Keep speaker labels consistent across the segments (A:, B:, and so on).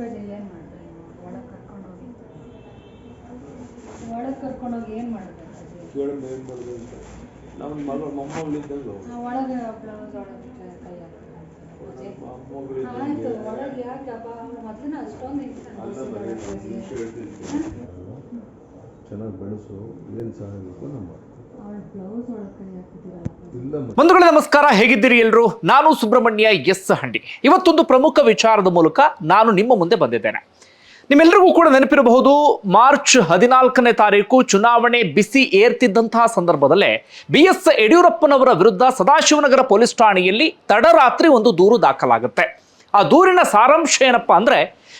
A: ಅಪ್ಪಾಜಿ ಏನು ಮಾಡಿದ್ರಿ ಒಳಗೆ ಕರ್ಕೊಂಡೋಗಿ ಒಳಗೆ ಕರ್ಕೊಂಡೋಗಿ ಏನು ಮಾಡಿದ್ರಿ
B: ಕೇಳಮ್ಮ ಏನು ಅಂತ. ನಮ್ಮ ಮೊಮ್ಮಗಳಿದ್ದಂಗೆ
A: ಒಳಗೆ ಬ್ಲೌಸ್ ಆಯ್ತು ಒಳಗೆ ಯಾಕೆ ಅಪ್ಪ ಮೊದಲಿನ ಅಷ್ಟೊಂದು
B: ಹೇಳ್ತೀನಿ
C: ಚೆನ್ನಾಗಿ ಬೆಳೆಸು ಏನು ಸಹಾಯ ಬೇಕು ನಮ್ಮ
D: ಬಂಧುಗಳೇ, ನಮಸ್ಕಾರ. ಹೇಗಿದ್ದೀರಿ ಎಲ್ರು? ನಾನು ಸುಬ್ರಹ್ಮಣ್ಯ ಎಸ್ ಹಂಡಿ. ಇವತ್ತೊಂದು ಪ್ರಮುಖ ವಿಚಾರದ ಮೂಲಕ ನಾನು ನಿಮ್ಮ ಮುಂದೆ ಬಂದಿದ್ದೇನೆ. ನಿಮ್ಮೆಲ್ಲರಿಗೂ ಕೂಡ ನೆನಪಿರಬಹುದು, ಮಾರ್ಚ್ ಹದಿನಾಲ್ಕನೇ ತಾರೀಕು ಚುನಾವಣೆ ಬಿಸಿ ಏರ್ತಿದ್ದಂತಹ ಸಂದರ್ಭದಲ್ಲೇ ಬಿ ಎಸ್ ಯಡಿಯೂರಪ್ಪನವರ ವಿರುದ್ಧ ಸದಾಶಿವನಗರ ಪೊಲೀಸ್ ಠಾಣೆಯಲ್ಲಿ ತಡರಾತ್ರಿ ಒಂದು ದೂರು ದಾಖಲಾಗುತ್ತೆ. ಆ ದೂರಿನ ಸಾರಾಂಶ ಏನಪ್ಪಾ ಅಂದ್ರೆ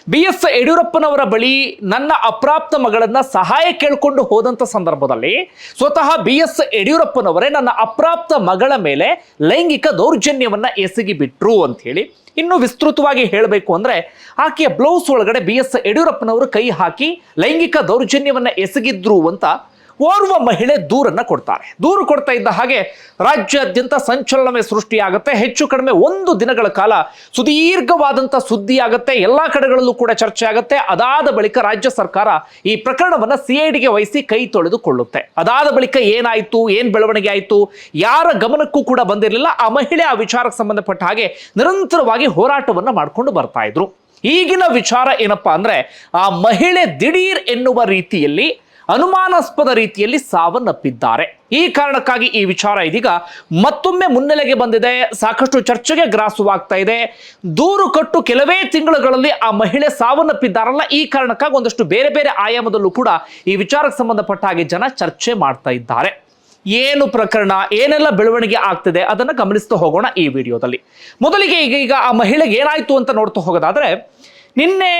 D: ಬಿ ಎಸ್ ಯಡಿಯೂರಪ್ಪನವರ ಬಳಿ ನನ್ನ ಅಪ್ರಾಪ್ತ ಮಗಳನ್ನ ಸಹಾಯ ಕೇಳಿಕೊಂಡು ಹೋದಂತ ಸಂದರ್ಭದಲ್ಲಿ ಸ್ವತಃ ಬಿ ಎಸ್ ಯಡಿಯೂರಪ್ಪನವರೇ ನನ್ನ ಅಪ್ರಾಪ್ತ ಮಗಳ ಮೇಲೆ ಲೈಂಗಿಕ ದೌರ್ಜನ್ಯವನ್ನ ಎಸಗಿ ಬಿಟ್ರು ಅಂತ ಹೇಳಿ ಇನ್ನು ವಿಸ್ತೃತವಾಗಿ ಹೇಳಬೇಕು ಅಂದ್ರೆ ಆಕೆಯ ಬ್ಲೌಸ್ ಒಳಗಡೆ ಬಿ ಎಸ್ ಯಡಿಯೂರಪ್ಪನವರು ಕೈ ಹಾಕಿ ಲೈಂಗಿಕ ದೌರ್ಜನ್ಯವನ್ನ ಎಸಗಿದ್ರು ಅಂತ ಓರ್ವ ಮಹಿಳೆ ದೂರನ್ನ ಕೊಡ್ತಾರೆ. ದೂರು ಕೊಡ್ತಾ ಇದ್ದ ಹಾಗೆ ರಾಜ್ಯಾದ್ಯಂತ ಸಂಚಲನವೇ ಸೃಷ್ಟಿಯಾಗುತ್ತೆ. ಹೆಚ್ಚು ಕಡಿಮೆ ಒಂದು ದಿನಗಳ ಕಾಲ ಸುದೀರ್ಘವಾದಂಥ ಸುದ್ದಿ ಆಗುತ್ತೆ ಎಲ್ಲಾ ಕಡೆಗಳಲ್ಲೂ ಕೂಡ ಚರ್ಚೆ ಆಗುತ್ತೆ. ಅದಾದ ಬಳಿಕ ರಾಜ್ಯ ಸರ್ಕಾರ ಈ ಪ್ರಕರಣವನ್ನ ಸಿಐಡಿಗೆ ವಹಿಸಿ ಕೈ ತೊಳೆದುಕೊಳ್ಳುತ್ತೆ. ಅದಾದ ಬಳಿಕ ಏನಾಯ್ತು? ಏನು ಬೆಳವಣಿಗೆ ಆಯಿತು? ಯಾರ ಗಮನಕ್ಕೂ ಕೂಡ ಬಂದಿರಲಿಲ್ಲ. ಆ ಮಹಿಳೆ ಆ ವಿಚಾರಕ್ಕೆ ಸಂಬಂಧಪಟ್ಟ ಹಾಗೆ ನಿರಂತರವಾಗಿ ಹೋರಾಟವನ್ನ ಮಾಡ್ಕೊಂಡು ಬರ್ತಾ ಇದ್ರು. ಈಗಿನ ವಿಚಾರ ಏನಪ್ಪಾ ಅಂದ್ರೆ ಆ ಮಹಿಳೆ ದಿಢೀರ್ ಎನ್ನುವ ರೀತಿಯಲ್ಲಿ ಅನುಮಾನಾಸ್ಪದ ರೀತಿಯಲ್ಲಿ ಸಾವನ್ನಪ್ಪಿದ್ದಾರೆ. ಈ ಕಾರಣಕ್ಕಾಗಿ ಈ ವಿಚಾರ ಇದೀಗ ಮತ್ತೊಮ್ಮೆ ಮುನ್ನೆಲೆಗೆ ಬಂದಿದೆ. ಸಾಕಷ್ಟು ಚರ್ಚೆಗೆ ಗ್ರಾಸವಾಗ್ತಾ ಇದೆ. ದೂರು ಕಟ್ಟು ಕೆಲವೇ ತಿಂಗಳುಗಳಲ್ಲಿ ಆ ಮಹಿಳೆ ಸಾವನ್ನಪ್ಪಿದ್ದಾರಲ್ಲ, ಈ ಕಾರಣಕ್ಕಾಗಿ ಒಂದಷ್ಟು ಬೇರೆ ಬೇರೆ ಆಯಾಮದಲ್ಲೂ ಕೂಡ ಈ ವಿಚಾರಕ್ಕೆ ಸಂಬಂಧಪಟ್ಟ ಹಾಗೆ ಜನ ಚರ್ಚೆ ಮಾಡ್ತಾ ಇದ್ದಾರೆ. ಏನು ಪ್ರಕರಣ, ಏನೆಲ್ಲ ಬೆಳವಣಿಗೆ ಆಗ್ತಿದೆ ಅದನ್ನು ಗಮನಿಸ್ತಾ ಹೋಗೋಣ ಈ ವಿಡಿಯೋದಲ್ಲಿ. ಮೊದಲಿಗೆ ಈಗ ಆ ಮಹಿಳೆಗೆ ಏನಾಯ್ತು ಅಂತ ನೋಡ್ತಾ ಹೋಗೋದಾದ್ರೆ ನಿನ್ನೆ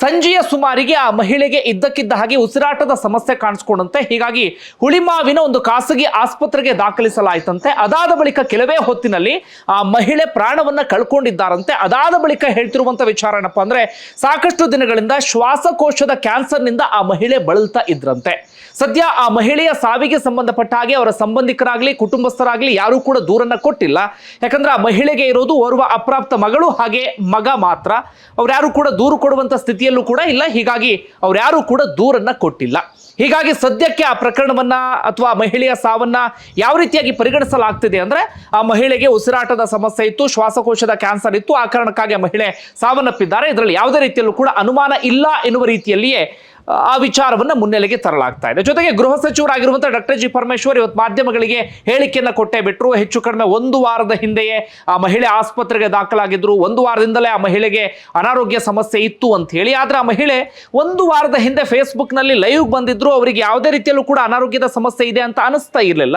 D: ಸಂಜೆಯ ಸುಮಾರಿಗೆ ಆ ಮಹಿಳೆಗೆ ಇದ್ದಕ್ಕಿದ್ದ ಹಾಗೆ ಉಸಿರಾಟದ ಸಮಸ್ಯೆ ಕಾಣಿಸ್ಕೊಂಡಂತೆ. ಹೀಗಾಗಿ ಹುಳಿಮಾವಿನ ಒಂದು ಖಾಸಗಿ ಆಸ್ಪತ್ರೆಗೆ ದಾಖಲಿಸಲಾಯಿತಂತೆ. ಅದಾದ ಬಳಿಕ ಕೆಲವೇ ಹೊತ್ತಿನಲ್ಲಿ ಆ ಮಹಿಳೆ ಪ್ರಾಣವನ್ನ ಕಳ್ಕೊಂಡಿದ್ದಾರಂತೆ. ಅದಾದ ಬಳಿಕ ಹೇಳ್ತಿರುವಂತ ವಿಚಾರ ಏನಪ್ಪಾ ಅಂದ್ರೆ, ಸಾಕಷ್ಟು ದಿನಗಳಿಂದ ಶ್ವಾಸಕೋಶದ ಕ್ಯಾನ್ಸರ್ನಿಂದ ಆ ಮಹಿಳೆ ಬಳಲ್ತಾ ಇದ್ರಂತೆ. ಸದ್ಯ ಆ ಮಹಿಳೆಯ ಸಾವಿಗೆ ಸಂಬಂಧಪಟ್ಟ ಹಾಗೆ ಅವರ ಸಂಬಂಧಿಕರಾಗ್ಲಿ, ಕುಟುಂಬಸ್ಥರಾಗ್ಲಿ ಯಾರೂ ಕೂಡ ದೂರನ್ನ ಕೊಟ್ಟಿಲ್ಲ. ಯಾಕಂದ್ರೆ ಆ ಮಹಿಳೆಗೆ ಇರೋದು ಓರ್ವ ಅಪ್ರಾಪ್ತ ಮಗಳು, ಹಾಗೆ ಮಗ ಮಾತ್ರ. ಅವ್ರ್ಯಾರು ಕೂಡ ದೂರು ಕೊಡುವಂತ ಸ್ಥಿತಿಯಲ್ಲೂ ಕೂಡ ಇಲ್ಲ. ಹೀಗಾಗಿ ಅವ್ರ್ಯಾರು ಕೂಡ ದೂರನ್ನ ಕೊಟ್ಟಿಲ್ಲ. ಹೀಗಾಗಿ ಸದ್ಯಕ್ಕೆ ಆ ಪ್ರಕರಣವನ್ನ ಅಥವಾ ಮಹಿಳೆಯ ಸಾವನ್ನ ಯಾವ ರೀತಿಯಾಗಿ ಪರಿಗಣಿಸಲಾಗ್ತಿದೆ ಅಂದ್ರೆ ಆ ಮಹಿಳೆಗೆ ಉಸಿರಾಟದ ಸಮಸ್ಯೆ ಇತ್ತು, ಶ್ವಾಸಕೋಶದ ಕ್ಯಾನ್ಸರ್ ಇತ್ತು. ಆ ಕಾರಣಕ್ಕಾಗಿ ಮಹಿಳೆ ಸಾವನ್ನಪ್ಪಿದ್ದಾರೆ. ಇದರಲ್ಲಿ ಯಾವುದೇ ರೀತಿಯಲ್ಲೂ ಕೂಡ ಅನುಮಾನ ಇಲ್ಲ ಎನ್ನುವ ರೀತಿಯಲ್ಲಿಯೇ ಆ ವಿಚಾರವನ್ನ ಮುನ್ನೆಲೆಗೆ ತರಲಾಗ್ತಾ ಇದೆ. ಜೊತೆಗೆ ಗೃಹ ಸಚಿವರಾಗಿರುವಂತಹ ಡಾಕ್ಟರ್ ಜಿ ಪರಮೇಶ್ವರ್ ಇವತ್ತು ಮಾಧ್ಯಮಗಳಿಗೆ ಹೇಳಿಕೆಯನ್ನ ಕೊಟ್ಟೇ ಬಿಟ್ಟರು ಹೆಚ್ಚು ಕಡಿಮೆ ಒಂದು ವಾರದ ಹಿಂದೆಯೇ ಆ ಮಹಿಳೆ ಆಸ್ಪತ್ರೆಗೆ ದಾಖಲಾಗಿದ್ರು. ಒಂದು ವಾರದಿಂದಲೇ ಆ ಮಹಿಳೆಗೆ ಅನಾರೋಗ್ಯ ಸಮಸ್ಯೆ ಇತ್ತು ಅಂತ ಹೇಳಿ. ಆದ್ರೆ ಆ ಮಹಿಳೆ ಒಂದು ವಾರದ ಹಿಂದೆ ಫೇಸ್ಬುಕ್ನಲ್ಲಿ ಲೈವ್ ಬಂದಿದ್ರು. ಅವರಿಗೆ ಯಾವುದೇ ರೀತಿಯಲ್ಲೂ ಕೂಡ ಅನಾರೋಗ್ಯದ ಸಮಸ್ಯೆ ಇದೆ ಅಂತ ಅನಿಸ್ತಾ ಇರಲಿಲ್ಲ.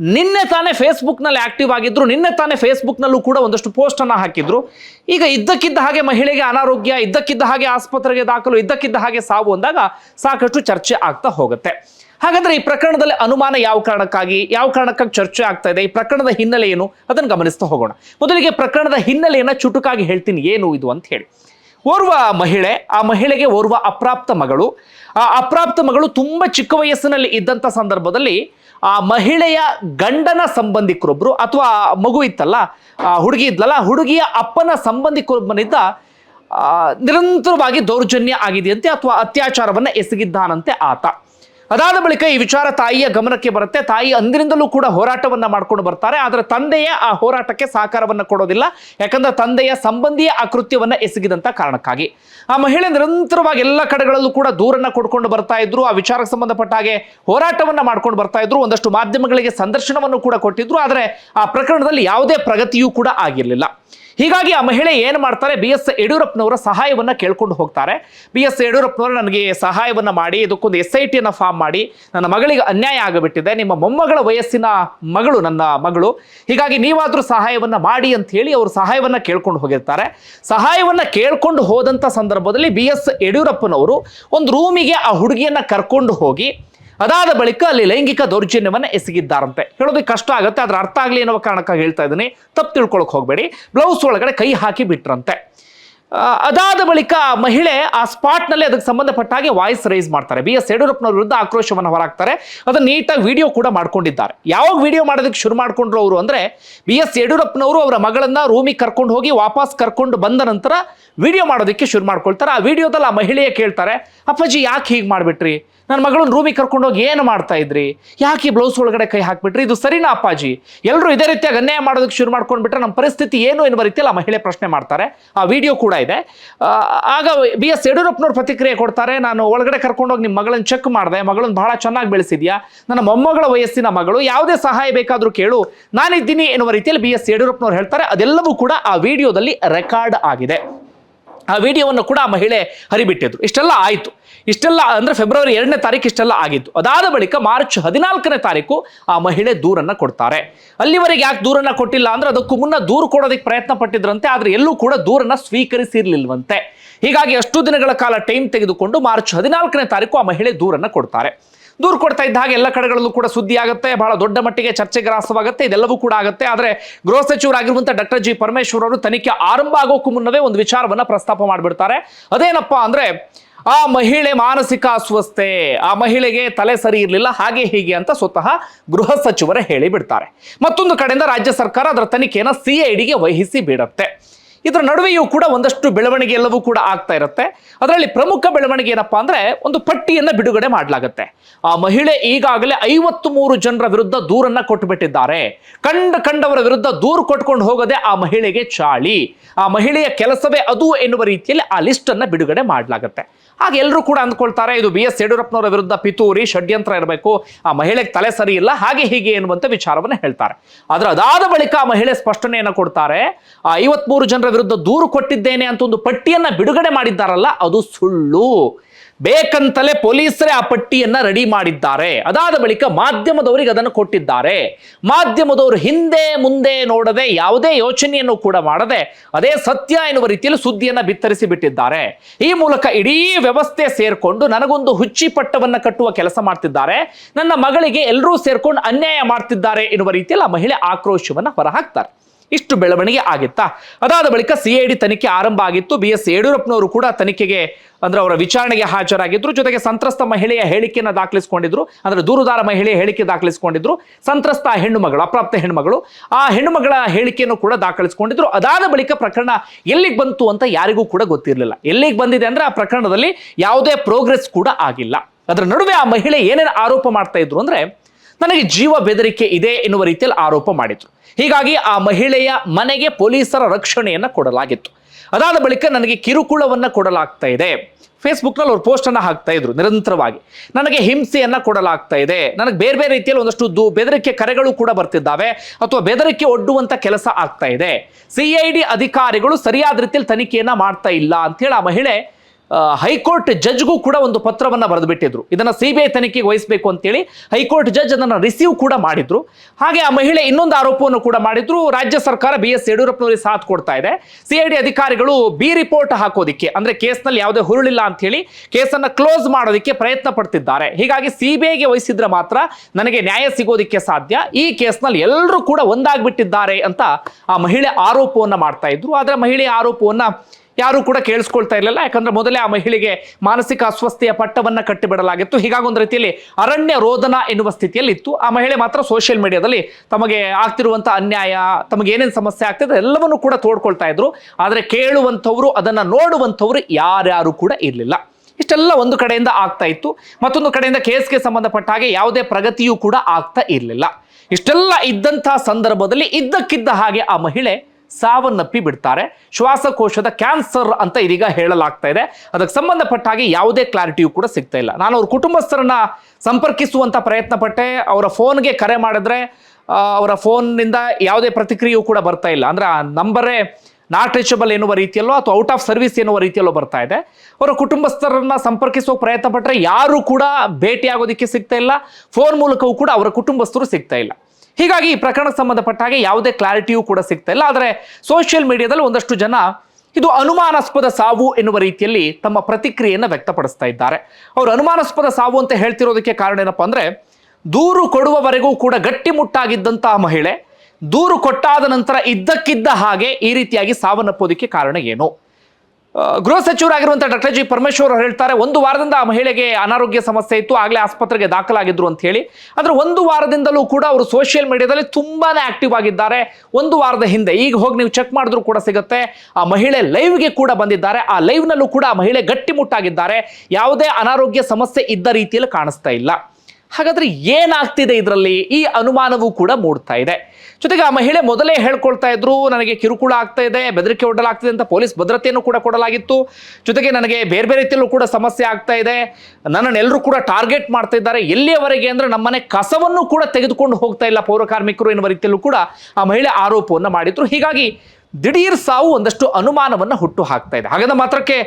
D: ನಿನ್ನೆ ತಾನೇ ಫೇಸ್ಬುಕ್ನಲ್ಲಿ ಆಕ್ಟಿವ್ ಆಗಿದ್ರು, ನಿನ್ನೆ ತಾನೇ ಫೇಸ್ಬುಕ್ನಲ್ಲೂ ಕೂಡ ಒಂದಷ್ಟು ಪೋಸ್ಟ್ ಅನ್ನ ಹಾಕಿದ್ರು. ಈಗ ಇದ್ದಕ್ಕಿದ್ದ ಹಾಗೆ ಮಹಿಳೆಗೆ ಅನಾರೋಗ್ಯ, ಇದ್ದಕ್ಕಿದ್ದ ಹಾಗೆ ಆಸ್ಪತ್ರೆಗೆ ದಾಖಲು, ಇದ್ದಕ್ಕಿದ್ದ ಹಾಗೆ ಸಾವು ಅಂದಾಗ ಸಾಕಷ್ಟು ಚರ್ಚೆ ಆಗ್ತಾ ಹೋಗುತ್ತೆ. ಹಾಗಾದ್ರೆ ಈ ಪ್ರಕರಣದಲ್ಲಿ ಅನುಮಾನ ಯಾವ ಕಾರಣಕ್ಕಾಗಿ ಯಾವ ಕಾರಣಕ್ಕಾಗಿ ಚರ್ಚೆ ಆಗ್ತಾ ಇದೆ, ಈ ಪ್ರಕರಣದ ಹಿನ್ನೆಲೆ ಏನು? ಅದನ್ನು ಗಮನಿಸ್ತಾ ಹೋಗೋಣ. ಮೊದಲಿಗೆ ಪ್ರಕರಣದ ಹಿನ್ನೆಲೆಯನ್ನು ಚುಟುಕಾಗಿ ಹೇಳ್ತೀನಿ, ಏನು ಇದು ಅಂತ ಹೇಳಿ. ಓರ್ವ ಮಹಿಳೆ, ಆ ಮಹಿಳೆಗೆ ಓರ್ವ ಅಪ್ರಾಪ್ತ ಮಗಳು. ಆ ಅಪ್ರಾಪ್ತ ಮಗಳು ತುಂಬ ಚಿಕ್ಕ ವಯಸ್ಸಿನಲ್ಲಿ ಇದ್ದಂಥ ಸಂದರ್ಭದಲ್ಲಿ ಆ ಮಹಿಳೆಯ ಗಂಡನ ಸಂಬಂಧಿಕರೊಬ್ರು ಅಥವಾ ಮಗು ಇತ್ತಲ್ಲ ಹುಡುಗಿ ಇದ್ಲಲ್ಲ, ಹುಡುಗಿಯ ಅಪ್ಪನ ಸಂಬಂಧಿಕರೊಬ್ಬನಿಂದ ನಿರಂತರವಾಗಿ ದೌರ್ಜನ್ಯ ಆಗಿದೆಯಂತೆ ಅಥವಾ ಅತ್ಯಾಚಾರವನ್ನು ಎಸಗಿದ್ದಾನಂತೆ ಆತ. ಅದಾದ ಬಳಿಕ ಈ ವಿಚಾರ ತಾಯಿಯ ಗಮನಕ್ಕೆ ಬರುತ್ತೆ. ತಾಯಿ ಅಂದಿನಿಂದಲೂ ಕೂಡ ಹೋರಾಟವನ್ನ ಮಾಡ್ಕೊಂಡು ಬರ್ತಾರೆ. ಆದರೆ ತಂದೆಯ ಆ ಹೋರಾಟಕ್ಕೆ ಸಹಕಾರವನ್ನ ಕೊಡೋದಿಲ್ಲ. ಯಾಕಂದ್ರೆ ತಂದೆಯ ಸಂಬಂಧಿಯ ಅಕೃತ್ಯವನ್ನ ಎಸಗಿದಂತ ಕಾರಣಕ್ಕಾಗಿ. ಆ ಮಹಿಳೆ ನಿರಂತರವಾಗಿ ಎಲ್ಲ ಕಡೆಗಳಲ್ಲೂ ಕೂಡ ದೂರನ್ನ ಕೊಡ್ಕೊಂಡು ಬರ್ತಾ ಇದ್ರು. ಆ ವಿಚಾರಕ್ಕೆ ಸಂಬಂಧಪಟ್ಟ ಹಾಗೆ ಹೋರಾಟವನ್ನ ಮಾಡ್ಕೊಂಡು ಬರ್ತಾ ಇದ್ರು. ಒಂದಷ್ಟು ಮಾಧ್ಯಮಗಳಿಗೆ ಸಂದರ್ಶನವನ್ನು ಕೂಡ ಕೊಟ್ಟಿದ್ರು. ಆದರೆ ಆ ಪ್ರಕರಣದಲ್ಲಿ ಯಾವುದೇ ಪ್ರಗತಿಯೂ ಕೂಡ ಆಗಿರಲಿಲ್ಲ. ಹೀಗಾಗಿ ಆ ಮಹಿಳೆ ಏನು ಮಾಡ್ತಾರೆ ಬಿ ಎಸ್ ಯಡಿಯೂರಪ್ಪನವರ ಸಹಾಯವನ್ನ ಕೇಳ್ಕೊಂಡು ಹೋಗ್ತಾರೆ. ಬಿ ಎಸ್ ಯಡಿಯೂರಪ್ಪನವರು ನನಗೆ ಸಹಾಯವನ್ನ ಮಾಡಿ, ಇದಕ್ಕೊಂದು ಎಸ್ ಐ ಟಿಯನ್ನು ಫಾರ್ಮ್ ಮಾಡಿ, ನನ್ನ ಮಗಳಿಗೆ ಅನ್ಯಾಯ ಆಗಿಬಿಟ್ಟಿದೆ, ನಿಮ್ಮ ಮೊಮ್ಮಗಳ ವಯಸ್ಸಿನ ಮಗಳು ನನ್ನ ಮಗಳು, ಹೀಗಾಗಿ ನೀವಾದರೂ ಸಹಾಯವನ್ನ ಮಾಡಿ ಅಂತ ಹೇಳಿ ಅವರು ಸಹಾಯವನ್ನ ಕೇಳ್ಕೊಂಡು ಹೋಗಿರ್ತಾರೆ. ಸಹಾಯವನ್ನ ಕೇಳ್ಕೊಂಡು ಹೋದಂಥ ಸಂದರ್ಭದಲ್ಲಿ ಬಿ ಎಸ್ ಯಡಿಯೂರಪ್ಪನವರು ಒಂದು ರೂಮಿಗೆ ಆ ಹುಡುಗಿಯನ್ನ ಕರ್ಕೊಂಡು ಹೋಗಿ ಅದಾದ ಬಳಿಕ ಅಲ್ಲಿ ಲೈಂಗಿಕ ದೌರ್ಜನ್ಯವನ್ನ ಎಸಗಿದ್ದಾರಂತೆ. ಹೇಳೋದಕ್ಕೆ ಕಷ್ಟ ಆಗುತ್ತೆ ಅದ್ರ ಅರ್ಥ ಆಗಲಿ ಅನ್ನೋ ಕಾರಣಕ್ಕಾಗಿ ಹೇಳ್ತಾ ಇದ್ದೀನಿ. ತಪ್ಪು ತಿಳ್ಕೊಳಕ್ ಹೋಗಬೇಡಿ. ಬ್ಲೌಸ್ ಒಳಗಡೆ ಕೈ ಹಾಕಿ ಬಿಟ್ರಂತೆ. ಅದಾದ ಬಳಿಕ ಆ ಮಹಿಳೆ ಆ ಸ್ಪಾಟ್ನಲ್ಲಿ ಅದಕ್ಕೆ ಸಂಬಂಧಪಟ್ಟ ಹಾಗೆ ವಾಯ್ಸ್ ರೈಸ್ ಮಾಡ್ತಾರೆ. ಬಿ ಎಸ್ ಯಡಿಯೂರಪ್ಪನವ್ರ ವಿರುದ್ಧ ಆಕ್ರೋಶವನ್ನು ಹೊರಹಾಕ್ತಾರೆ. ಅದನ್ನ ನೀಟಾಗಿ ವಿಡಿಯೋ ಕೂಡ ಮಾಡ್ಕೊಂಡಿದ್ದಾರೆ. ಯಾವಾಗ ವಿಡಿಯೋ ಮಾಡೋದಕ್ಕೆ ಶುರು ಮಾಡ್ಕೊಂಡ್ರು ಅವರು ಅಂದ್ರೆ ಬಿ ಎಸ್ ಯಡಿಯೂರಪ್ಪನವರು ಅವರ ಮಗಳನ್ನ ರೂಮಿಗೆ ಕರ್ಕೊಂಡು ಹೋಗಿ ವಾಪಸ್ ಕರ್ಕೊಂಡು ಬಂದ ನಂತರ ವಿಡಿಯೋ ಮಾಡೋದಕ್ಕೆ ಶುರು ಮಾಡ್ಕೊಳ್ತಾರೆ. ಆ ವಿಡಿಯೋದಲ್ಲಿ ಆ ಮಹಿಳೆಯೇ ಕೇಳ್ತಾರೆ, ಅಪ್ಪಾಜಿ, ಯಾಕೆ ಹೀಗೆ ಮಾಡ್ಬಿಟ್ರಿ? ನನ್ನ ಮಗಳನ್ನ ರೂಮಿಗೆ ಕರ್ಕೊಂಡೋಗಿ ಏನು ಮಾಡ್ತಾ ಇದ್ರಿ? ಯಾಕೆ ಬ್ಲೌಸ್ ಒಳಗಡೆ ಕೈ ಹಾಕ್ಬಿಟ್ರಿ? ಇದು ಸರಿನಾ ಅಪ್ಪಾಜಿ? ಎಲ್ಲರೂ ಇದೇ ರೀತಿಯಾಗಿ ಅನ್ಯಾಯ ಮಾಡೋದಕ್ಕೆ ಶುರು ಮಾಡ್ಕೊಂಡ್ಬಿಟ್ರೆ ನಮ್ಮ ಪರಿಸ್ಥಿತಿ ಏನು ಎನ್ನುವ ರೀತಿಯಲ್ಲಿ ಆ ಮಹಿಳೆ ಪ್ರಶ್ನೆ ಮಾಡ್ತಾರೆ. ಆ ವಿಡಿಯೋ ಕೂಡ ಇದೆ. ಆಗ ಬಿ ಎಸ್ ಯಡಿಯೂರಪ್ಪನವ್ರು ಪ್ರತಿಕ್ರಿಯೆ ಕೊಡ್ತಾರೆ, ನಾನು ಒಳಗಡೆ ಕರ್ಕೊಂಡೋಗಿ ನಿಮ್ಮ ಮಗಳನ್ನ ಚೆಕ್ ಮಾಡಿದೆ, ಮಗಳನ್ನ ಬಹಳ ಚೆನ್ನಾಗಿ ಬೆಳೆಸಿದ್ಯಾ? ನನ್ನ ಮೊಮ್ಮಗಳ ವಯಸ್ಸಿನ ಮಗಳು, ಯಾವುದೇ ಸಹಾಯ ಬೇಕಾದರೂ ಕೇಳು. ನಾನಿದ್ದೀನಿ ಎನ್ನುವ ರೀತಿಯಲ್ಲಿ ಬಿ ಎಸ್ ಯಡಿಯೂರಪ್ಪನವ್ರು ಹೇಳ್ತಾರೆ. ಅದೆಲ್ಲವೂ ಕೂಡ ಆ ವಿಡಿಯೋದಲ್ಲಿ ರೆಕಾರ್ಡ್ ಆಗಿದೆ. ಆ ವಿಡಿಯೋವನ್ನು ಕೂಡ ಆ ಮಹಿಳೆ ಹರಿಬಿಟ್ಟಿದ್ರು ಇಷ್ಟೆಲ್ಲ ಆಯಿತು. ಇಷ್ಟೆಲ್ಲ ಅಂದ್ರೆ ಫೆಬ್ರವರಿ ಎರಡನೇ ತಾರೀಕು ಇಷ್ಟೆಲ್ಲ ಆಗಿತ್ತು. ಅದಾದ ಬಳಿಕ ಮಾರ್ಚ್ ಹದಿನಾಲ್ಕನೇ ತಾರೀಕು ಆ ಮಹಿಳೆ ದೂರನ್ನ ಕೊಡ್ತಾರೆ. ಅಲ್ಲಿವರೆಗೆ ಯಾಕೆ ದೂರನ್ನ ಕೊಟ್ಟಿಲ್ಲ ಅಂದರೆ ಅದಕ್ಕೂ ಮುನ್ನ ದೂರು ಕೊಡೋದಕ್ಕೆ ಪ್ರಯತ್ನ ಪಟ್ಟಿದ್ರಂತೆ, ಆದ್ರೆ ಎಲ್ಲೂ ಕೂಡ ದೂರನ್ನ ಸ್ವೀಕರಿಸಿರ್ಲಿಲ್ವಂತೆ. ಹೀಗಾಗಿ ಅಷ್ಟು ದಿನಗಳ ಕಾಲ ಟೈಮ್ ತೆಗೆದುಕೊಂಡು ಮಾರ್ಚ್ ಹದಿನಾಲ್ಕನೇ ತಾರೀಕು ಆ ಮಹಿಳೆ ದೂರನ್ನ ಕೊಡ್ತಾರೆ. ದೂರು ಕೊಡ್ತಾ ಇದ್ದ ಹಾಗೆ ಎಲ್ಲ ಕಡೆಗಳಲ್ಲೂ ಕೂಡ ಸುದ್ದಿ ಆಗುತ್ತೆ, ಬಹಳ ದೊಡ್ಡ ಮಟ್ಟಿಗೆ ಚರ್ಚೆಗೆ ಗ್ರಾಸವಾಗುತ್ತೆ ಇದೆಲ್ಲವೂ ಕೂಡ ಆಗುತ್ತೆ. ಆದರೆ ಗೃಹ ಸಚಿವರಾಗಿರುವಂಥ ಡಾಕ್ಟರ್ ಜಿ ಪರಮೇಶ್ವರ್ ಅವರು ತನಿಖೆ ಆರಂಭ ಆಗೋಕ್ಕೂ ಮುನ್ನವೇ ಒಂದು ವಿಚಾರವನ್ನ ಪ್ರಸ್ತಾಪ ಮಾಡಿಬಿಡ್ತಾರೆ. ಅದೇನಪ್ಪ ಅಂದ್ರೆ ಆ ಮಹಿಳೆ ಮಾನಸಿಕ ಅಸ್ವಸ್ಥೆ, ಆ ಮಹಿಳೆಗೆ ತಲೆ ಸರಿ ಇರಲಿಲ್ಲ, ಹಾಗೆ ಹೀಗೆ ಅಂತ ಸ್ವತಃ ಗೃಹ ಸಚಿವರೇ ಹೇಳಿ ಬಿಡ್ತಾರೆ ಮತ್ತೊಂದು ಕಡೆಯಿಂದ ರಾಜ್ಯ ಸರ್ಕಾರ ಅದರ ತನಿಖೆಯನ್ನು ಡಿಗೆ ವಹಿಸಿ ಬಿಡುತ್ತೆ. ಇದರ ನಡುವೆಯೂ ಕೂಡ ಒಂದಷ್ಟು ಬೆಳವಣಿಗೆ ಎಲ್ಲವೂ ಕೂಡ ಆಗ್ತಾ ಇರುತ್ತೆ. ಅದರಲ್ಲಿ ಪ್ರಮುಖ ಬೆಳವಣಿಗೆ ಏನಪ್ಪಾ ಅಂದ್ರೆ ಒಂದು ಪಟ್ಟಿಯನ್ನು ಬಿಡುಗಡೆ ಮಾಡಲಾಗುತ್ತೆ. ಆ ಮಹಿಳೆ ಈಗಾಗಲೇ ಐವತ್ತು ಮೂರು ಜನರ ವಿರುದ್ಧ ದೂರನ್ನ ಕೊಟ್ಟುಬಿಟ್ಟಿದ್ದಾರೆ ಕಂಡ ಕಂಡವರ ವಿರುದ್ಧ ದೂರು ಕೊಟ್ಕೊಂಡು ಹೋಗದೆ ಆ ಮಹಿಳೆಗೆ ಚಾಳಿ. ಆ ಮಹಿಳೆಯ ಕೆಲಸವೇ ಅದು ಎನ್ನುವ ರೀತಿಯಲ್ಲಿ ಆ ಲಿಸ್ಟ್ ಅನ್ನ ಬಿಡುಗಡೆ ಮಾಡಲಾಗುತ್ತೆ. ಹಾಗೆ ಎಲ್ಲರೂ ಕೂಡ ಅಂದ್ಕೊಳ್ತಾರೆ, ಇದು ಬಿ ಎಸ್ ಯಡಿಯೂರಪ್ಪನವರ ವಿರುದ್ಧ ಪಿತೂರಿ, ಷಡ್ಯಂತ್ರ ಇರಬೇಕು. ಆ ಮಹಿಳೆಗೆ ತಲೆ ಸರಿ ಇಲ್ಲ, ಹಾಗೆ ಹೀಗೆ ಎನ್ನುವಂತ ವಿಚಾರವನ್ನು ಹೇಳ್ತಾರೆ. ಆದ್ರೆ ಅದಾದ ಬಳಿಕ ಆ ಮಹಿಳೆ ಸ್ಪಷ್ಟನೆಯನ್ನು ಕೊಡ್ತಾರೆ, ಆ ಐವತ್ಮೂರು ಜನರ ವಿರುದ್ಧ ದೂರು ಕೊಟ್ಟಿದ್ದೇನೆ ಅಂತ ಒಂದು ಪಟ್ಟಿಯನ್ನ ಬಿಡುಗಡೆ ಮಾಡಿದ್ದಾರಲ್ಲ, ಅದು ಸುಳ್ಳು. ಬೇಕಂತಲೇ ಪೊಲೀಸರೇ ಆ ಪಟ್ಟಿಯನ್ನ ರೆಡಿ ಮಾಡಿದ್ದಾರೆ. ಅದಾದ ಬಳಿಕ ಮಾಧ್ಯಮದವರಿಗೆ ಅದನ್ನು ಕೊಟ್ಟಿದ್ದಾರೆ. ಮಾಧ್ಯಮದವರು ಹಿಂದೆ ಮುಂದೆ ನೋಡದೆ ಯಾವುದೇ ಯೋಚನೆಯನ್ನು ಕೂಡ ಮಾಡದೆ ಅದೇ ಸತ್ಯ ಎನ್ನುವ ರೀತಿಯಲ್ಲಿ ಸುದ್ದಿಯನ್ನ ಬಿತ್ತರಿಸಿ ಬಿಟ್ಟಿದ್ದಾರೆ. ಈ ಮೂಲಕ ಇಡೀ ವ್ಯವಸ್ಥೆ ಸೇರ್ಕೊಂಡು ನನಗೊಂದು ಹುಚ್ಚಿ ಪಟ್ಟವನ್ನ ಕಟ್ಟುವ ಕೆಲಸ ಮಾಡ್ತಿದ್ದಾರೆ. ನನ್ನ ಮಗಳಿಗೆ ಎಲ್ಲರೂ ಸೇರ್ಕೊಂಡು ಅನ್ಯಾಯ ಮಾಡ್ತಿದ್ದಾರೆ ಎನ್ನುವ ರೀತಿಯಲ್ಲಿ ಆ ಮಹಿಳೆ ಆಕ್ರೋಶವನ್ನು ಹೊರಹಾಕ್ತಾರೆ. ಇಷ್ಟು ಬೆಳವಣಿಗೆ ಆಗಿತ್ತಾ? ಅದಾದ ಬಳಿಕ ಸಿಐಡಿ ತನಿಖೆ ಆರಂಭ ಆಗಿತ್ತು. ಬಿ ಎಸ್ ಯಡಿಯೂರಪ್ಪನವರು ಕೂಡ ತನಿಖೆಗೆ ಅಂದ್ರೆ ಅವರ ವಿಚಾರಣೆಗೆ ಹಾಜರಾಗಿದ್ರು. ಜೊತೆಗೆ ಸಂತ್ರಸ್ತ ಮಹಿಳೆಯ ಹೇಳಿಕೆಯನ್ನು ದಾಖಲಿಸಿಕೊಂಡಿದ್ರು. ಅಂದ್ರೆ ದೂರುದಾರ ಮಹಿಳೆಯ ಹೇಳಿಕೆ ದಾಖಲಿಸಿಕೊಂಡಿದ್ರು. ಸಂತ್ರಸ್ತ ಹೆಣ್ಣು ಮಗಳು ಅಪ್ರಾಪ್ತ ಹೆಣ್ಣುಮಗಳು, ಆ ಹೆಣ್ಣುಮಗಳ ಹೇಳಿಕೆಯನ್ನು ಕೂಡ ದಾಖಲಿಸಿಕೊಂಡಿದ್ರು. ಅದಾದ ಬಳಿಕ ಪ್ರಕರಣ ಎಲ್ಲಿಗೆ ಬಂತು ಅಂತ ಯಾರಿಗೂ ಕೂಡ ಗೊತ್ತಿರಲಿಲ್ಲ. ಎಲ್ಲಿಗೆ ಬಂದಿದೆ ಅಂದ್ರೆ ಆ ಪ್ರಕರಣದಲ್ಲಿ ಯಾವುದೇ ಪ್ರೋಗ್ರೆಸ್ ಕೂಡ ಆಗಿಲ್ಲ. ಅದರ ನಡುವೆ ಆ ಮಹಿಳೆ ಏನೇನು ಆರೋಪ ಮಾಡ್ತಾ ಇದ್ರು ಅಂದ್ರೆ, ನನಗೆ ಜೀವ ಬೆದರಿಕೆ ಇದೆ ಎನ್ನುವ ರೀತಿಯಲ್ಲಿ ಆರೋಪ ಮಾಡಿದ್ರು. ಹೀಗಾಗಿ ಆ ಮಹಿಳೆಯ ಮನೆಗೆ ಪೊಲೀಸರ ರಕ್ಷಣೆಯನ್ನು ಕೊಡಲಾಗಿತ್ತು. ಅದಾದ ಬಳಿಕ ನನಗೆ ಕಿರುಕುಳವನ್ನು ಕೊಡಲಾಗ್ತಾ ಇದೆ. ಫೇಸ್ಬುಕ್ನಲ್ಲಿ ಅವ್ರು ಪೋಸ್ಟನ್ನು ಹಾಕ್ತಾ ಇದ್ರು ನಿರಂತರವಾಗಿ. ನನಗೆ ಹಿಂಸೆಯನ್ನು ಕೊಡಲಾಗ್ತಾ ಇದೆ. ನನಗೆ ಬೇರೆ ಬೇರೆ ರೀತಿಯಲ್ಲಿ ಒಂದಷ್ಟು ದು ಬೆದರಿಕೆ ಕರೆಗಳು ಕೂಡ ಬರ್ತಿದ್ದಾವೆ. ಅಥವಾ ಬೆದರಿಕೆ ಒಡ್ಡುವಂಥ ಕೆಲಸ ಆಗ್ತಾ ಇದೆ. ಸಿಐಡಿ ಅಧಿಕಾರಿಗಳು ಸರಿಯಾದ ರೀತಿಯಲ್ಲಿ ತನಿಖೆಯನ್ನು ಮಾಡ್ತಾ ಇಲ್ಲ ಅಂತೇಳಿ ಆ ಮಹಿಳೆ ಹೈಕೋರ್ಟ್ ಜಡ್ಜ್ಗೂ ಕೂಡ ಒಂದು ಪತ್ರವನ್ನು ಬರೆದ್ಬಿಟ್ಟಿದ್ದರು ಇದನ್ನು ಸಿ ಇದನ್ನ ಸಿಬಿಐ ತನಿಖೆಗೆ ವಹಿಸಬೇಕು ಅಂತೇಳಿ ಹೈಕೋರ್ಟ್ ಜಡ್ಜ್ ಅದನ್ನು ರಿಸೀವ್ ಕೂಡ ಮಾಡಿದ್ರು. ಹಾಗೆ ಆ ಮಹಿಳೆ ಇನ್ನೊಂದು ಆರೋಪವನ್ನು ಕೂಡ ಮಾಡಿದ್ರು. ರಾಜ್ಯ ಸರ್ಕಾರ ಬಿ ಎಸ್ ಯಡಿಯೂರಪ್ಪನವರಿಗೆ ಸಾಥ್ ಕೊಡ್ತಾ ಇದೆ. ಸಿಐಡಿ ಅಧಿಕಾರಿಗಳು ಬಿ ರಿಪೋರ್ಟ್ ಹಾಕೋದಿಕ್ಕೆ, ಅಂದ್ರೆ ಕೇಸ್ನಲ್ಲಿ ಯಾವುದೇ ಹುರುಳಿಲ್ಲ ಅಂತ ಹೇಳಿ ಕೇಸನ್ನ ಕ್ಲೋಸ್ ಮಾಡೋದಕ್ಕೆ ಪ್ರಯತ್ನ ಪಡ್ತಿದ್ದಾರೆ. ಹೀಗಾಗಿ ಸಿಬಿಐಗೆ ವಹಿಸಿದ್ರೆ ಮಾತ್ರ ನನಗೆ ನ್ಯಾಯ ಸಿಗೋದಿಕ್ಕೆ ಸಾಧ್ಯ. ಈ ಕೇಸ್ನಲ್ಲಿ ಎಲ್ಲರೂ ಕೂಡ ಒಂದಾಗ್ಬಿಟ್ಟಿದ್ದಾರೆ ಅಂತ ಆ ಮಹಿಳೆ ಆರೋಪವನ್ನು ಮಾಡ್ತಾ ಇದ್ರು. ಆದ್ರೆ ಮಹಿಳೆಯ ಆರೋಪವನ್ನ ಯಾರು ಕೂಡ ಕೇಳಿಸ್ಕೊಳ್ತಾ ಇರಲಿಲ್ಲ. ಯಾಕಂದ್ರೆ ಮೊದಲೇ ಆ ಮಹಿಳೆಗೆ ಮಾನಸಿಕ ಅಸ್ವಸ್ಥೆಯ ಪಟ್ಟವನ್ನ ಕಟ್ಟಿಬಿಡಲಾಗಿತ್ತು. ಹೀಗಾಗಿ ಒಂದು ರೀತಿಯಲ್ಲಿ ಅರಣ್ಯ ರೋದನ ಎನ್ನುವ ಸ್ಥಿತಿಯಲ್ಲಿ ಇತ್ತು ಆ ಮಹಿಳೆ ಮಾತ್ರ ಸೋಷಿಯಲ್ ಮೀಡಿಯಾದಲ್ಲಿ ತಮಗೆ ಆಗ್ತಿರುವಂತ ಅನ್ಯಾಯ, ತಮಗೆ ಏನೇನು ಸಮಸ್ಯೆ ಆಗ್ತಿದೆ ಎಲ್ಲವನ್ನೂ ಕೂಡ ತೋಡ್ಕೊಳ್ತಾ ಇದ್ರು. ಆದ್ರೆ ಕೇಳುವಂಥವ್ರು, ಅದನ್ನ ನೋಡುವಂಥವ್ರು ಯಾರ್ಯಾರು ಕೂಡ ಇರಲಿಲ್ಲ. ಇಷ್ಟೆಲ್ಲ ಒಂದು ಕಡೆಯಿಂದ ಆಗ್ತಾ ಇತ್ತು. ಮತ್ತೊಂದು ಕಡೆಯಿಂದ ಕೇಸ್ಗೆ ಸಂಬಂಧಪಟ್ಟ ಹಾಗೆ ಯಾವುದೇ ಪ್ರಗತಿಯೂ ಕೂಡ ಆಗ್ತಾ ಇರಲಿಲ್ಲ. ಇಷ್ಟೆಲ್ಲ ಇದ್ದಂತಹ ಸಂದರ್ಭದಲ್ಲಿ ಇದ್ದಕ್ಕಿದ್ದ ಹಾಗೆ ಆ ಮಹಿಳೆ ಸಾವನ್ನಪ್ಪಿ ಬಿಡ್ತಾರೆ. ಶ್ವಾಸಕೋಶದ ಕ್ಯಾನ್ಸರ್ ಅಂತ ಇದೀಗ ಹೇಳಲಾಗ್ತಾ ಇದೆ. ಅದಕ್ಕೆ ಸಂಬಂಧಪಟ್ಟ ಹಾಗೆ ಯಾವುದೇ ಕ್ಲಾರಿಟಿಯೂ ಕೂಡ ಸಿಗ್ತಾ ಇಲ್ಲ. ನಾನು ಅವ್ರ ಕುಟುಂಬಸ್ಥರನ್ನ ಸಂಪರ್ಕಿಸುವಂತ ಪ್ರಯತ್ನ ಪಟ್ಟೆ ಅವರ ಫೋನ್ಗೆ ಕರೆ ಮಾಡಿದ್ರೆ ಅವರ ಫೋನ್ನಿಂದ ಯಾವುದೇ ಪ್ರತಿಕ್ರಿಯೆಯೂ ಕೂಡ ಬರ್ತಾ ಇಲ್ಲ. ಅಂದ್ರೆ ಆ ನಂಬರೇ ನಾಟ್ ರೀಚಬಲ್ ಎನ್ನುವ ರೀತಿಯಲ್ಲೋ ಅಥವಾ ಔಟ್ ಆಫ್ ಸರ್ವಿಸ್ ಎನ್ನುವ ರೀತಿಯಲ್ಲೋ ಬರ್ತಾ ಇದೆ. ಅವರ ಕುಟುಂಬಸ್ಥರನ್ನ ಸಂಪರ್ಕಿಸುವ ಪ್ರಯತ್ನ ಪಟ್ಟರೆ ಯಾರು ಕೂಡ ಭೇಟಿಯಾಗೋದಕ್ಕೆ ಸಿಗ್ತಾ ಇಲ್ಲ. ಫೋನ್ ಮೂಲಕವೂ ಕೂಡ ಅವರ ಕುಟುಂಬಸ್ಥರು ಸಿಗ್ತಾ ಇಲ್ಲ. ಹೀಗಾಗಿ ಈ ಪ್ರಕರಣಕ್ಕೆ ಸಂಬಂಧಪಟ್ಟ ಹಾಗೆ ಯಾವುದೇ ಕ್ಲಾರಿಟಿಯೂ ಕೂಡ ಸಿಗ್ತಾ ಇಲ್ಲ. ಆದರೆ ಸೋಷಿಯಲ್ ಮೀಡಿಯಾದಲ್ಲಿ ಒಂದಷ್ಟು ಜನ ಇದು ಅನುಮಾನಾಸ್ಪದ ಸಾವು ಎನ್ನುವ ರೀತಿಯಲ್ಲಿ ತಮ್ಮ ಪ್ರತಿಕ್ರಿಯೆಯನ್ನು ವ್ಯಕ್ತಪಡಿಸ್ತಾ ಇದ್ದಾರೆ. ಅವರು ಅನುಮಾನಾಸ್ಪದ ಸಾವು ಅಂತ ಹೇಳ್ತಿರೋದಕ್ಕೆ ಕಾರಣ ಏನಪ್ಪ ಅಂದರೆ, ದೂರು ಕೊಡುವವರೆಗೂ ಕೂಡ ಗಟ್ಟಿಮುಟ್ಟಾಗಿದ್ದಂತಹ ಮಹಿಳೆ, ದೂರು ಕೊಟ್ಟಾದ ನಂತರ ಇದ್ದಕ್ಕಿದ್ದ ಹಾಗೆ ಈ ರೀತಿಯಾಗಿ ಸಾವನ್ನಪ್ಪೋದಕ್ಕೆ ಕಾರಣ ಏನು? ಗೃಹ ಸಚಿವರಾಗಿರುವಂಥ ಡಾಕ್ಟರ್ ಜಿ ಪರಮೇಶ್ವರ್ ಅವರು ಹೇಳ್ತಾರೆ, ಒಂದು ವಾರದಿಂದ ಆ ಮಹಿಳೆಗೆ ಅನಾರೋಗ್ಯ ಸಮಸ್ಯೆ ಇತ್ತು, ಆಗಲೇ ಆಸ್ಪತ್ರೆಗೆ ದಾಖಲಾಗಿದ್ರು ಅಂತ ಹೇಳಿ. ಆದರೆ ಒಂದು ವಾರದಿಂದಲೂ ಕೂಡ ಅವರು ಸೋಷಿಯಲ್ ಮೀಡಿಯಾದಲ್ಲಿ ತುಂಬಾನೇ ಆಕ್ಟಿವ್ ಆಗಿದ್ದಾರೆ. ಒಂದು ವಾರದ ಹಿಂದೆ ಈಗ ಹೋಗಿ ನೀವು ಚೆಕ್ ಮಾಡಿದ್ರು ಕೂಡ ಸಿಗುತ್ತೆ. ಆ ಮಹಿಳೆ ಲೈವ್ಗೆ ಕೂಡ ಬಂದಿದ್ದಾರೆ. ಆ ಲೈವ್ನಲ್ಲೂ ಕೂಡ ಆ ಮಹಿಳೆ ಗಟ್ಟಿಮುಟ್ಟಾಗಿದ್ದಾರೆ. ಯಾವುದೇ ಅನಾರೋಗ್ಯ ಸಮಸ್ಯೆ ಇದ್ದ ರೀತಿಯಲ್ಲಿ ಕಾಣಿಸ್ತಾ ಇಲ್ಲ. ಹಾಗಾದ್ರೆ ಏನಾಗ್ತಿದೆ ಇದರಲ್ಲಿ? ಈ ಅನುಮಾನವೂ ಕೂಡ ಮೂಡ್ತಾ ಇದೆ. ಜೊತೆಗೆ ಆ ಮಹಿಳೆ ಮೊದಲೇ ಹೇಳ್ಕೊಳ್ತಾ ಇದ್ರು, ನನಗೆ ಕಿರುಕುಳ ಆಗ್ತಾ ಇದೆ, ಬೆದರಿಕೆ ಒಡ್ಡಲಾಗ್ತಿದೆ ಅಂತ ಪೊಲೀಸ್ ಭದ್ರತೆಯನ್ನು ಕೂಡ ಕೊಡಲಾಗಿತ್ತು. ಜೊತೆಗೆ ನನಗೆ ಬೇರೆ ಬೇರೆ ರೀತಿಯಲ್ಲೂ ಕೂಡ ಸಮಸ್ಯೆ ಆಗ್ತಾ ಇದೆ. ನನ್ನನ್ನು ಎಲ್ಲರೂ ಕೂಡ ಟಾರ್ಗೆಟ್ ಮಾಡ್ತಾ ಇದ್ದಾರೆ. ಎಲ್ಲಿಯವರೆಗೆ ಅಂದ್ರೆ ನಮ್ಮನೆ ಕಸವನ್ನು ಕೂಡ ತೆಗೆದುಕೊಂಡು ಹೋಗ್ತಾ ಇಲ್ಲ ಪೌರ ಕಾರ್ಮಿಕರು ಎನ್ನುವ ರೀತಿಯಲ್ಲೂ ಕೂಡ ಆ ಮಹಿಳೆ ಆರೋಪವನ್ನು ಮಾಡಿದ್ರು. ಹೀಗಾಗಿ ದಿಢೀರ್ ಸಾವು ಒಂದಷ್ಟು ಅನುಮಾನವನ್ನು ಹುಟ್ಟು ಹಾಕ್ತಾ ಇದೆ. ಹಾಗಂದ ಮಾತ್ರಕ್ಕೆ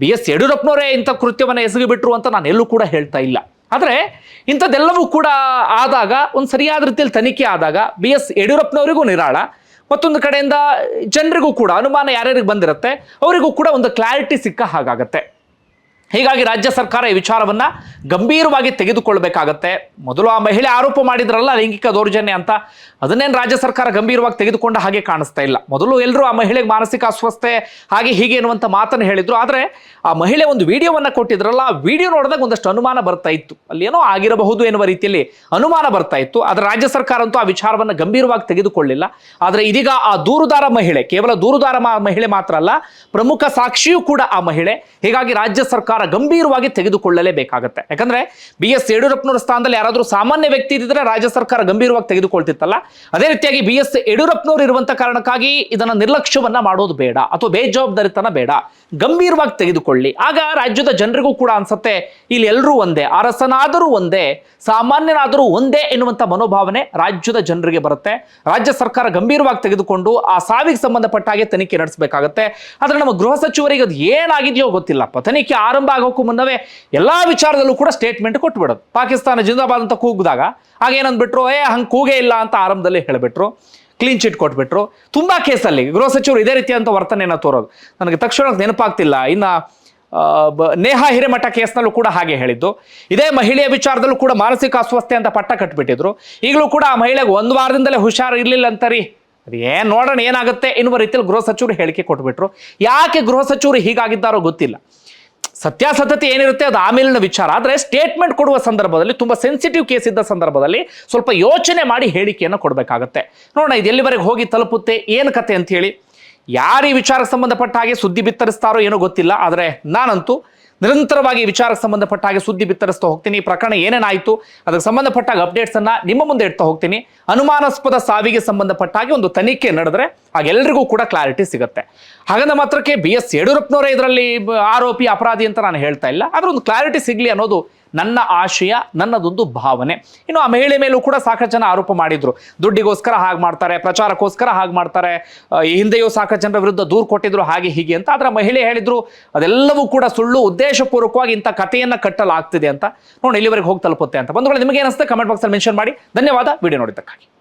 D: ಬಿ ಎಸ್ ಯಡಿಯೂರಪ್ಪನವರೇ ಇಂಥ ಕೃತ್ಯವನ್ನು ಎಸಗಿಬಿಟ್ರು ಅಂತ ನಾನು ಎಲ್ಲೂ ಕೂಡ ಹೇಳ್ತಾ ಇಲ್ಲ. ಆದರೆ ಇಂಥದ್ದೆಲ್ಲವೂ ಕೂಡ ಆದಾಗ, ಒಂದು ಸರಿಯಾದ ರೀತಿಯಲ್ಲಿ ತನಿಖೆ ಆದಾಗ, ಬಿ ಎಸ್ ಯಡಿಯೂರಪ್ಪನವರಿಗೂ ನಿರಾಳ, ಮತ್ತೊಂದು ಕಡೆಯಿಂದ ಜನರಿಗೂ ಕೂಡ ಅನುಮಾನ ಯಾರ್ಯಾರಿಗೆ ಬಂದಿರುತ್ತೆ, ಅವರಿಗೂ ಕೂಡ ಒಂದು ಕ್ಲಾರಿಟಿ ಸಿಕ್ಕ ಹಾಗಾಗತ್ತೆ. ಹೀಗಾಗಿ ರಾಜ್ಯ ಸರ್ಕಾರ ಈ ವಿಚಾರವನ್ನ ಗಂಭೀರವಾಗಿ ತೆಗೆದುಕೊಳ್ಬೇಕಾಗತ್ತೆ. ಮೊದಲು ಆ ಮಹಿಳೆ ಆರೋಪ ಮಾಡಿದ್ರಲ್ಲ ಲೈಂಗಿಕ ದೌರ್ಜನ್ಯ ಅಂತ, ಅದನ್ನೇನು ರಾಜ್ಯ ಸರ್ಕಾರ ಗಂಭೀರವಾಗಿ ತೆಗೆದುಕೊಂಡ ಹಾಗೆ ಕಾಣಿಸ್ತಾ ಇಲ್ಲ. ಮೊದಲು ಎಲ್ಲರೂ ಆ ಮಹಿಳೆಗೆ ಮಾನಸಿಕ ಅಸ್ವಸ್ಥೆ, ಹಾಗೆ ಹೀಗೆ ಎನ್ನುವಂಥ ಮಾತನ್ನು ಹೇಳಿದ್ರು. ಆದರೆ ಆ ಮಹಿಳೆ ಒಂದು ವಿಡಿಯೋವನ್ನ ಕೊಟ್ಟಿದ್ರಲ್ಲ, ಆ ವಿಡಿಯೋ ನೋಡಿದಾಗ ಒಂದಷ್ಟು ಅನುಮಾನ ಬರ್ತಾ ಇತ್ತು. ಅಲ್ಲಿ ಏನೋ ಆಗಿರಬಹುದು ಎನ್ನುವ ರೀತಿಯಲ್ಲಿ ಅನುಮಾನ ಬರ್ತಾ ಇತ್ತು. ಆದರೆ ರಾಜ್ಯ ಸರ್ಕಾರ ಅಂತೂ ಆ ವಿಚಾರವನ್ನು ಗಂಭೀರವಾಗಿ ತೆಗೆದುಕೊಳ್ಳಿಲ್ಲ. ಆದರೆ ಇದೀಗ ಆ ದೂರುದಾರ ಮಹಿಳೆ, ಕೇವಲ ದೂರುದಾರ ಮಹಿಳೆ ಮಾತ್ರ ಅಲ್ಲ, ಪ್ರಮುಖ ಸಾಕ್ಷಿಯೂ ಕೂಡ ಆ ಮಹಿಳೆ. ಹೀಗಾಗಿ ರಾಜ್ಯ ಸರ್ಕಾರ ಗಂಭೀರವಾಗಿ ತೆಗೆದುಕೊಳ್ಳಲೇಬೇಕಾಗತ್ತೆ. ಯಾಕಂದ್ರೆ ಬಿ ಎಸ್ ಯಡಿಯೂರಪ್ಪನವರ ಸ್ಥಾನದಲ್ಲಿ ಯಾರಾದರೂ ಸಾಮಾನ್ಯ ವ್ಯಕ್ತಿ ಇದ್ದಿದ್ರೆ ರಾಜ್ಯ ಸರ್ಕಾರ ಗಂಭೀರವಾಗಿ ತೆಗೆದುಕೊಳ್ತಿತ್ತಲ್ಲ. ಅದೇ ರೀತಿಯಾಗಿ ಬಿ ಎಸ್ ಯಡಿಯೂರಪ್ಪನವರು ಇರುವಂತ ಕಾರಣಕ್ಕಾಗಿ ಇದನ್ನ ನಿರ್ಲಕ್ಷ್ಯವನ್ನ ಮಾಡೋದು ಬೇಡ. ಅಥವಾ ಬೇಜವಾಬ್ದಾರಿತನ ಬೇಡ. ಗಂಭೀರವಾಗಿ ತೆಗೆದುಕೊಳ್ಳಿ. ಆಗ ರಾಜ್ಯದ ಜನರಿಗೂ ಕೂಡ ಅನ್ಸತ್ತೆ, ಇಲ್ಲಿ ಎಲ್ಲರೂ ಒಂದೇ, ಅರಸನಾದರೂ ಒಂದೇ, ಸಾಮಾನ್ಯನಾದರೂ ಒಂದೇ ಎನ್ನುವಂಥ ಮನೋಭಾವನೆ ರಾಜ್ಯದ ಜನರಿಗೆ ಬರುತ್ತೆ. ರಾಜ್ಯ ಸರ್ಕಾರ ಗಂಭೀರವಾಗಿ ತೆಗೆದುಕೊಂಡು ಆ ಸಾವಿಗೆ ಸಂಬಂಧಪಟ್ಟ ಹಾಗೆ ತನಿಖೆ ನಡೆಸಬೇಕಾಗತ್ತೆ. ಆದರೆ ನಮ್ಮ ಗೃಹ ಸಚಿವರಿಗೆ ಅದು ಏನಾಗಿದೆಯೋ ಗೊತ್ತಿಲ್ಲಪ್ಪ. ತನಿಖೆ ಆರಂಭ ಆಗೋಕ್ಕೂ ಮುನ್ನವೇ ಎಲ್ಲಾ ವಿಚಾರದಲ್ಲೂ ಕೂಡ ಸ್ಟೇಟ್ಮೆಂಟ್ ಕೊಟ್ಬಿಡೋದು. ಪಾಕಿಸ್ತಾನ ಜಿಂದಾಬಾದ್ ಅಂತ ಕೂಗಿದಾಗ ಆಗ ಏನಂದ್ಬಿಟ್ರು, ಏ, ಹಂಗೆ ಕೂಗೇ ಇಲ್ಲ ಅಂತ ಆರಂಭದಲ್ಲಿ ಹೇಳಿಬಿಟ್ರು. ಕ್ಲೀನ್ ಚಿಟ್ ಕೊಟ್ಬಿಟ್ರು. ತುಂಬಾ ಕೇಸಲ್ಲಿ ಗೃಹ ಸಚಿವರು ಇದೇ ರೀತಿಯಂತ ವರ್ತನೆಯನ್ನು ತೋರೋದು. ನನಗೆ ತಕ್ಷಣ ನೆನಪಾಗ್ತಿಲ್ಲ. ಇನ್ನ ನೇಹಾ ಹಿರೇಮಠ ಕೇಸ್ನಲ್ಲೂ ಕೂಡ ಹಾಗೆ ಹೇಳಿದ್ದು. ಇದೇ ಮಹಿಳೆಯ ವಿಚಾರದಲ್ಲೂ ಕೂಡ ಮಾನಸಿಕ ಅಸ್ವಸ್ಥೆ ಅಂತ ಪಟ್ಟ ಕಟ್ಬಿಟ್ಟಿದ್ರು. ಈಗಲೂ ಕೂಡ ಆ ಮಹಿಳೆಗೆ ಒಂದು ವಾರದಿಂದಲೇ ಹುಷಾರು ಇರಲಿಲ್ಲ ಅಂತರಿ. ಅದು ಏನು ನೋಡೋಣ ಏನಾಗುತ್ತೆ ಎನ್ನುವ ರೀತಿಯಲ್ಲಿ ಗೃಹ ಸಚಿವರು ಹೇಳಿಕೆ ಕೊಟ್ಬಿಟ್ರು. ಯಾಕೆ ಗೃಹ ಸಚಿವರು ಹೀಗಾಗಿದ್ದಾರೋ ಗೊತ್ತಿಲ್ಲ. ಸತ್ಯಾಸತ್ಯತೆ ಏನಿರುತ್ತೆ ಅದು ಆಮೇಲಿನ ವಿಚಾರ. ಆದರೆ ಸ್ಟೇಟ್ಮೆಂಟ್ ಕೊಡುವ ಸಂದರ್ಭದಲ್ಲಿ, ತುಂಬ ಸೆನ್ಸಿಟಿವ್ ಕೇಸ್ ಇದ್ದ ಸಂದರ್ಭದಲ್ಲಿ ಸ್ವಲ್ಪ ಯೋಚನೆ ಮಾಡಿ ಹೇಳಿಕೆಯನ್ನು ಕೊಡಬೇಕಾಗತ್ತೆ. ನೋಡೋಣ, ಇದು ಎಲ್ಲಿವರೆಗೆ ಹೋಗಿ ತಲುಪುತ್ತೆ, ಏನು ಕತೆ ಅಂತ ಹೇಳಿ ಯಾರು ಈ ವಿಚಾರಕ್ಕೆ ಸಂಬಂಧಪಟ್ಟ ಹಾಗೆ ಸುದ್ದಿ ಬಿತ್ತರಿಸ್ತಾರೋ ಏನೋ ಗೊತ್ತಿಲ್ಲ, ಆದರೆ ನಾನಂತೂ ನಿರಂತರವಾಗಿ ವಿಚಾರಕ್ಕೆ ಸಂಬಂಧಪಟ್ಟ ಹಾಗೆ ಸುದ್ದಿ ಬಿತ್ತರಿಸ್ತಾ ಹೋಗ್ತೀನಿ. ಪ್ರಕರಣ ಏನೇನಾಯಿತು ಅದಕ್ಕೆ ಸಂಬಂಧಪಟ್ಟಾಗ ಅಪ್ಡೇಟ್ಸ್ ಅನ್ನ ನಿಮ್ಮ ಮುಂದೆ ಇಡ್ತಾ ಹೋಗ್ತೀನಿ. ಅನುಮಾನಾಸ್ಪದ ಸಾವಿಗೆ ಸಂಬಂಧಪಟ್ಟ ಹಾಗೆ ಒಂದು ತನಿಖೆ ನಡೆದ್ರೆ ಹಾಗೆಲ್ಲರಿಗೂ ಕೂಡ ಕ್ಲಾರಿಟಿ ಸಿಗುತ್ತೆ. ಹಾಗಂದ ಮಾತ್ರಕ್ಕೆ ಬಿ ಎಸ್ ಯಡಿಯೂರಪ್ಪನವರೇ ಇದರಲ್ಲಿ ಆರೋಪಿ, ಅಪರಾಧಿ ಅಂತ ನಾನು ಹೇಳ್ತಾ ಇಲ್ಲ. ಆದ್ರೆ ಒಂದು ಕ್ಲಾರಿಟಿ ಸಿಗ್ಲಿ ಅನ್ನೋದು ನನ್ನ ಆಶಯ, ನನ್ನದೊಂದು ಭಾವನೆ. ಇನ್ನು ಆ ಮಹಿಳೆ ಮೇಲೂ ಕೂಡ ಸಾಕಷ್ಟು ಜನ ಆರೋಪ ಮಾಡಿದ್ರು. ದುಡ್ಡಿಗೋಸ್ಕರ ಹಾಗೆ ಮಾಡ್ತಾರೆ, ಪ್ರಚಾರಕ್ಕೋಸ್ಕರ ಹಾಗೆ ಮಾಡ್ತಾರೆ ಹಿಂದೆಯೂ ಸಾಕಷ್ಟು ಜನರ ವಿರುದ್ಧ ದೂರು ಕೊಟ್ಟಿದ್ರು, ಹಾಗೆ ಹೀಗೆ ಅಂತ. ಆದ್ರೆ ಮಹಿಳೆ ಹೇಳಿದ್ರು, ಅದೆಲ್ಲವೂ ಕೂಡ ಸುಳ್ಳು, ಉದ್ದೇಶಪೂರ್ವಕವಾಗಿ ಇಂಥ ಕಥೆಯನ್ನ ಕಟ್ಟಲಾಗ್ತಿದೆ ಅಂತ. ನೋಡಿ ಇಲ್ಲಿವರೆಗೆ ಹೋಗಿ ತಲುಪುತ್ತೆ ಅಂತ. ಬಂಧುಗಳು, ನಿಮಗೆ ಏನಿಸುತ್ತೆ ಕಮೆಂಟ್ ಬಾಕ್ಸಲ್ಲಿ ಮೆನ್ಷನ್ ಮಾಡಿ. ಧನ್ಯವಾದ. ವಿಡಿಯೋ ನೋಡಿದ್ದಕ್ಕಾಗಿ.